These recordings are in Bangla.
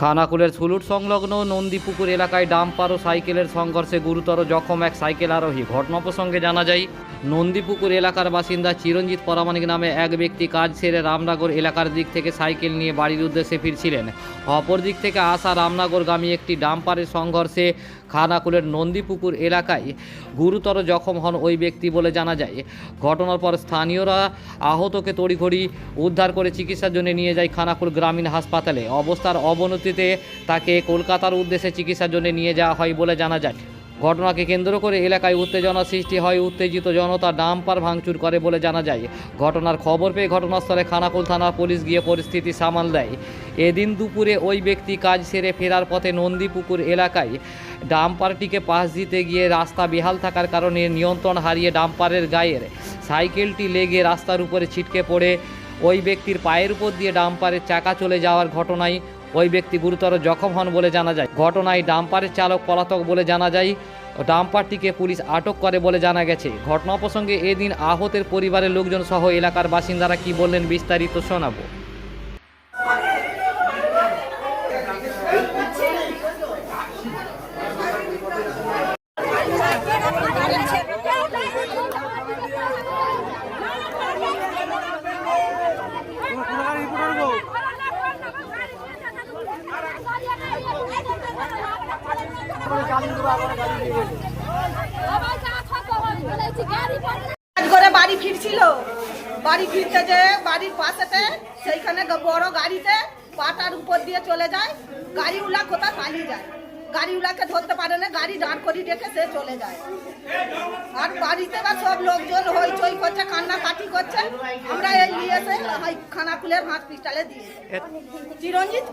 খানাকুলের সুলুট সংলগ্ন নন্দীপুকুর এলাকায় ডাম্পার ও সাইকেলের সংঘর্ষে গুরুতর জখম এক সাইকেল আরোহী। ঘটনা প্রসঙ্গে জানা যায়, নন্দীপুকুর এলাকার বাসিন্দা চিরঞ্জিত পরামানিক নামে এক ব্যক্তি কাজ সেরে রামনগর এলাকার দিক থেকে সাইকেল নিয়ে বাড়ির উদ্দেশ্যে ফিরছিলেন। অপর দিক থেকে আসা রামনগরগামী একটি ডাম্পারের সংঘর্ষে খানাকুলের নন্দীপুকুর এলাকায় গুরুতর জখম হন ওই ব্যক্তি বলে জানা যায়। ঘটনার পর স্থানীয়রা আহতকে তড়িঘড়ি উদ্ধার করে চিকিৎসার জন্য নিয়ে যায় খানাকুল গ্রামীণ হাসপাতালে। অবস্থার অবনতিতে তাকে কলকাতার উদ্দেশ্যে চিকিৎসার জন্য নিয়ে যাওয়া হয় বলে জানা যায়। ঘটনাকে কেন্দ্র করে এলাকায় উত্তেজনা সৃষ্টি হয়, উত্তেজিত জনতা ডাম্পার ভাঙচুর করে বলে জানা যায়। ঘটনার খবর পেয়ে ঘটনাস্থলে খানাকুল থানা পুলিশ গিয়ে পরিস্থিতি সামাল দেয়। এদিন দুপুরে ওই ব্যক্তি কাজ সেরে ফেরার পথে নন্দীপুকুর এলাকায় ডাম্পারটিকে পাশ দিতে গিয়ে রাস্তা বেহাল থাকার কারণে নিয়ন্ত্রণ হারিয়ে ডাম্পারের গায়ের সাইকেলটি লেগে রাস্তার উপরে ছিটকে পড়ে। ওই ব্যক্তির পায়ের উপর দিয়ে ডাম্পারের চাকা চলে যাওয়ার ঘটনায় ওই ব্যক্তি গুরুতর জখম হন বলে জানা যায়। ঘটনায় ডাম্পারের চালক পলাতক বলে জানা যায়, ডাম্পারটিকে পুলিশ আটক করে বলে জানা গেছে। ঘটনা প্রসঙ্গে এদিন আহতের পরিবারের লোকজন সহ এলাকার বাসিন্দারা কি বললেন বিস্তারিত শোনাবো। বাড়ি ফিরছিল। বাড়ি ফিরতে যে বাড়ির পাশেতে, সেইখানে বড় গাড়িতে পাটার উপর দিয়ে চলে যায়। গাড়িগুলা কোথায় পালিয়ে যায়? গাড়িগুলাকে ধরতে পারে না, গাড়ি দাঁড় করিয়ে রেখে সে চলে যায়। বাড়িতে বা সব লোকজন হইচই করছে করছে আমরা এই নিয়ে এসে খানাকুলের হসপিটালে দিয়ে চিরঞ্জিত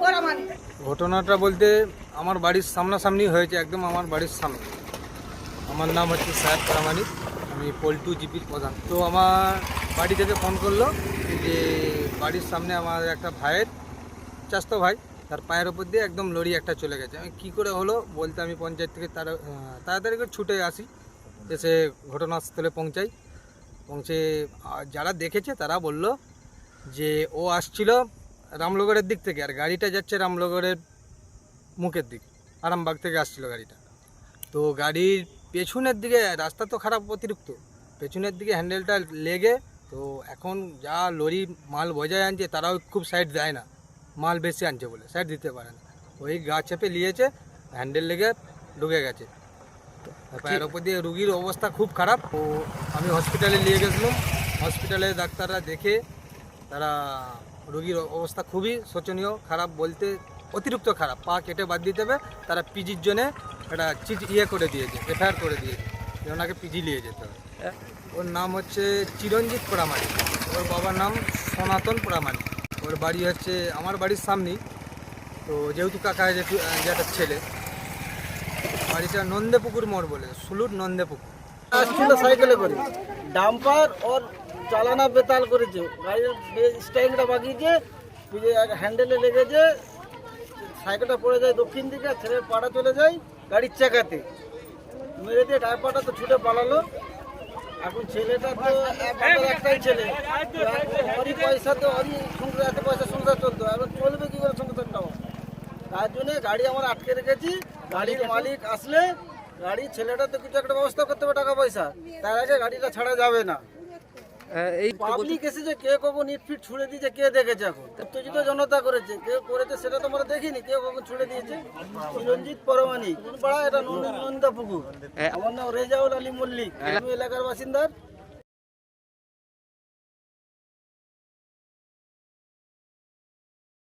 ঘটনাটা বলতে আমার বাড়ির সামনাসামনি হয়েছে একদম আমার বাড়ির সামনে। আমার নাম হচ্ছে সাহেব প্রামাণিক আমি পল্টু জিপির প্রধান। তো আমার বাড়ি থেকে ফোন করল যে বাড়ির সামনে আমার একটা ভাইয়ের চাস্তো ভাই তার পায়ের ওপর দিয়ে একদম লরি একটা চলে গেছে। আমি কী করে হলো বলতে আমি পঞ্চায়েত থেকে তারা তাড়াতাড়ি করে ছুটে আসি। এসে ঘটনাস্থলে পৌঁছাই। পৌঁছে যারা দেখেছে তারা বলল যে ও আসছিল রামনগরের দিক থেকে আর গাড়িটা যাচ্ছে রামনগরের মুখের দিক, আরামবাগ থেকে আসছিল গাড়িটা। তো গাড়ির পেছনের দিকে রাস্তা তো খারাপ অতিরিক্ত, পেছনের দিকে হ্যান্ডেলটা লেগে তো এখন যা লরি মাল বজায় আনছে তারাও খুব সাইড দেয় না, মাল বেশি আনছে বলে সাইড দিতে পারে না। ওই গা চেপে নিয়েছে, হ্যান্ডেল লেগে ঢুকে গেছে। পায়ের ওপর দিয়ে রুগীর অবস্থা খুব খারাপ। তো আমি হসপিটালে নিয়ে গেছিলাম। হসপিটালে ডাক্তাররা দেখে তারা রুগীর অবস্থা খুবই শোচনীয়, খারাপ বলতে অতিরিক্ত খারাপ। পা কেটে বাদ দিতে হবে, তারা পিজির জন্যে একটা চিজ ইয়ে করে দিয়েছে এফআইআর করে দিয়েছে, যে ওনাকে পিজি নিয়ে যেতে হবে। ওর নাম হচ্ছে চিরঞ্জিত প্রামাণিক। ওর বাবার নাম সনাতন প্রামাণিক। ওর বাড়ি হচ্ছে, আমার বাড়ির সামনেই। তো যেহেতু কাকা যেহেতু যেটা ছেলে বাড়িটা নন্দেপুকুর মোড় বলে সুলুট নন্দেপুকুর। আসছিল সাইকেলে করে। ডাম্পার ওর চালানা বেতাল করেছে। গাড়ির স্টাইলটা বাগিয়েছে হ্যান্ডেলে লেগেছে, সাইকেলটা পড়ে যায় দক্ষিণ দিকে, ছেলের পাড়া চলে যায় গাড়ির চাকাতে। মেরে দিয়ে ড্রাইভারটা তো ছুটে পালালো। এখন ছেলেটা তো এক- একটাই ছেলে। তো পয়সা তো ওরই সংসার, এত পয়সা সংসার চলতো। এখন চলবে কি করে সংসারটা তার জন্য গাড়ি আমার আটকে রেখেছি। গাড়ির মালিক আসলে গাড়ি ছেলেটা তো কিছু একটা ব্যবস্থা করতে হবে টাকা পয়সা। তার আগে গাড়িটা ছাড়া যাবে না। এই পাবলিক কে কখন ছুড়ে দিয়েছে কে দেখেছে এখন? উত্তেজিত জনতা করেছে। কে করেছে সেটা তো আমরা দেখিনি কে কখন ছুড়ে দিয়েছে। পরমানি পাড়া এটা নন্দ- নন্দাপুকুর। আমার নাম রেজাউল আলী মল্লিক। এলাকার বাসিন্দার।